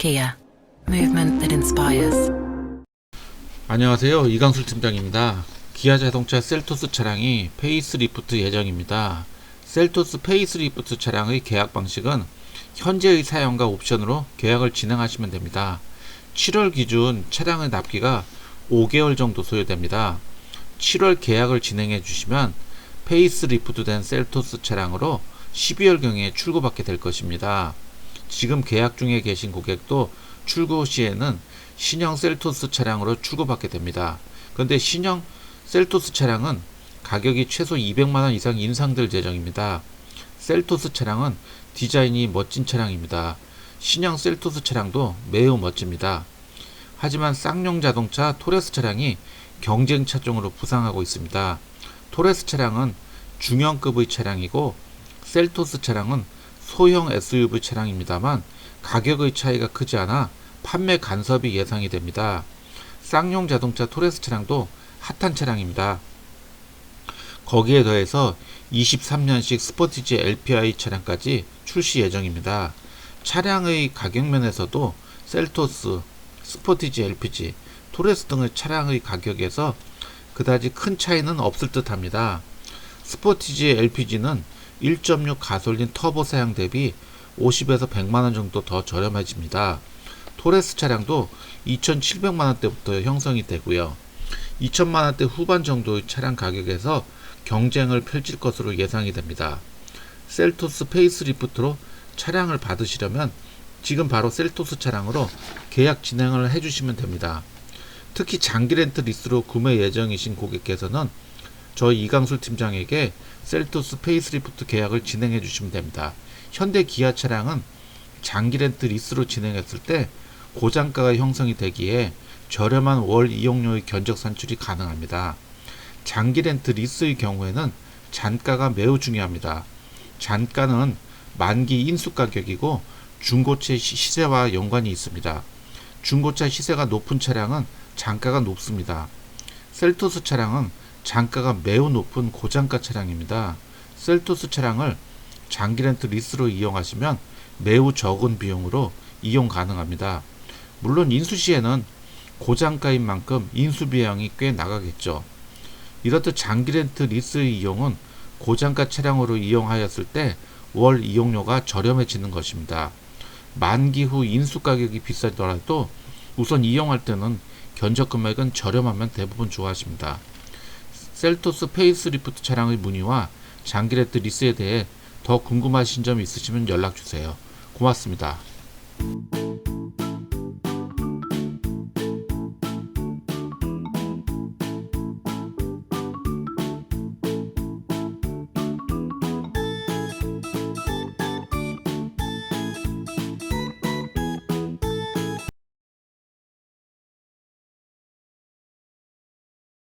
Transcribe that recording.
Kia, movement that inspires. 안녕하세요. 이강술 팀장입니다. 기아 자동차 셀토스 차량이 페이스리프트 예정입니다. 셀토스 페이스리프트 차량의 계약 방식은 현재의 사용과 옵션으로 계약을 진행하시면 됩니다. 7월 기준 차량의 납기가 5개월 정도 소요됩니다. 7월 계약을 진행해 주시면 페이스리프트 된 셀토스 차량으로 12월경에 출고받게 될 것입니다. 지금 계약 중에 계신 고객도 출고 시에는 신형 셀토스 차량으로 출고받게 됩니다. 그런데 신형 셀토스 차량은 가격이 최소 200만원 이상 인상될 예정입니다. 셀토스 차량은 디자인이 멋진 차량입니다. 신형 셀토스 차량도 매우 멋집니다. 하지만 쌍용 자동차 토레스 차량이 경쟁 차종으로 부상하고 있습니다. 토레스 차량은 중형급의 차량이고 셀토스 차량은 소형 SUV 차량입니다만 가격의 차이가 크지 않아 판매 간섭이 예상이 됩니다. 쌍용 자동차 토레스 차량도 핫한 차량입니다. 거기에 더해서 23년식 스포티지 LPI 차량까지 출시 예정입니다. 차량의 가격 면에서도 셀토스, 스포티지 LPG, 토레스 등의 차량의 가격에서 그다지 큰 차이는 없을 듯 합니다. 스포티지 LPG는 1.6 가솔린 터보 사양 대비 50에서 100만원 정도 더 저렴해집니다. 토레스 차량도 2,700만원대부터 형성이 되고요. 2천만원대 후반 정도의 차량 가격에서 경쟁을 펼칠 것으로 예상이 됩니다. 셀토스 페이스리프트로 차량을 받으시려면 지금 바로 셀토스 차량으로 계약 진행을 해주시면 됩니다. 특히 장기 렌트 리스로 구매 예정이신 고객께서는 저희 이강술 팀장에게 셀토스 페이스리프트 계약을 진행해 주시면 됩니다. 현대 기아 차량은 장기 렌트 리스로 진행했을 때 고장가가 형성이 되기에 저렴한 월 이용료의 견적 산출이 가능합니다. 장기 렌트 리스의 경우에는 잔가가 매우 중요합니다. 잔가는 만기 인수 가격이고 중고차 시- 시세와 연관이 있습니다. 중고차 시세가 높은 차량은 잔가가 높습니다. 셀토스 차량은 잔가가 매우 높은 고장가 차량입니다. 셀토스 차량을 장기 렌트 리스로 이용하시면 매우 적은 비용으로 이용 가능합니다. 물론 인수 시에는 고장가인 만큼 인수 비용이 꽤 나가겠죠. 이렇듯 장기 렌트 리스의 이용은 고장가 차량으로 이용하였을 때 월 이용료가 저렴해지는 것입니다. 만기 후 인수 가격이 비싸더라도 우선 이용할 때는 견적 금액은 저렴하면 대부분 좋아하십니다. 셀토스 페이스리프트 차량의 문의와 장기 렌트 리스에 대해 더 궁금하신 점 있으시면 연락 주세요. 고맙습니다.